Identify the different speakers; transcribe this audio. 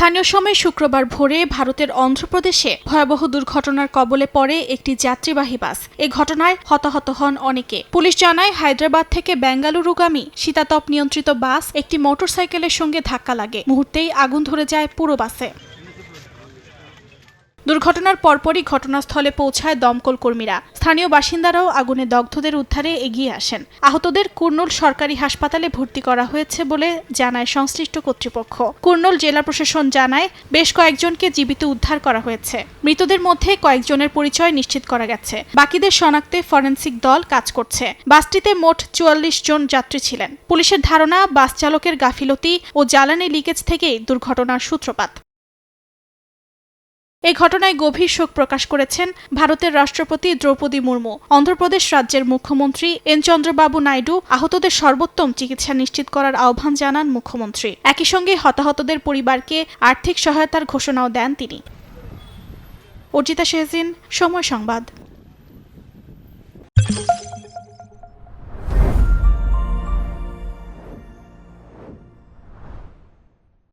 Speaker 1: স্থানীয় সময় শুক্রবার ভোরে ভারতের অন্ধ্রপ্রদেশে ভয়াবহ দুর্ঘটনার কবলে পড়ে একটি যাত্রীবাহী বাস। এ ঘটনায় হতাহত হন অনেকে। পুলিশ জানায়, হায়দ্রাবাদ থেকে বেঙ্গালুরুগামী শীতাতপ নিয়ন্ত্রিত বাস একটি মোটরসাইকেলের সঙ্গে ধাক্কা লাগে। মুহূর্তেই আগুন ধরে যায় পুরো বাসে। দুর্ঘটনার পরপরই ঘটনাস্থলে পৌঁছায় দমকল কর্মীরা। স্থানীয় বাসিন্দারাও আগুনে দগ্ধদের উদ্ধারে এগিয়ে আসেন। আহতদের কুর্নুল সরকারি হাসপাতালে ভর্তি করা হয়েছে বলে জানায় সংশ্লিষ্ট কর্তৃপক্ষ। কুর্নুল জেলা প্রশাসন জানায়, বেশ কয়েকজনকে জীবিত উদ্ধার করা হয়েছে। মৃতদের মধ্যে কয়েকজনের পরিচয় নিশ্চিত করা গেছে। বাকিদের শনাক্তে ফরেন্সিক দল কাজ করছে। বাসটিতে মোট চুয়াল্লিশ জন যাত্রী ছিলেন। পুলিশের ধারণা বাস চালকের গাফিলতি ও জ্বালানি লিকেজ থেকেই দুর্ঘটনার সূত্রপাত। এই ঘটনায় গভীর শোক প্রকাশ করেছেন ভারতের রাষ্ট্রপতি দ্রৌপদী মুর্মু। অন্ধ্রপ্রদেশ রাজ্যের মুখ্যমন্ত্রী এন চন্দ্রবাবু নাইডু আহতদের সর্বোত্তম চিকিৎসা নিশ্চিত করার আহ্বান জানান মুখ্যমন্ত্রী। একই সঙ্গে হতাহতদের পরিবারকে আর্থিক সহায়তার ঘোষণাও দেন তিনি। অর্জিতা শেহজিন সময় সংবাদ।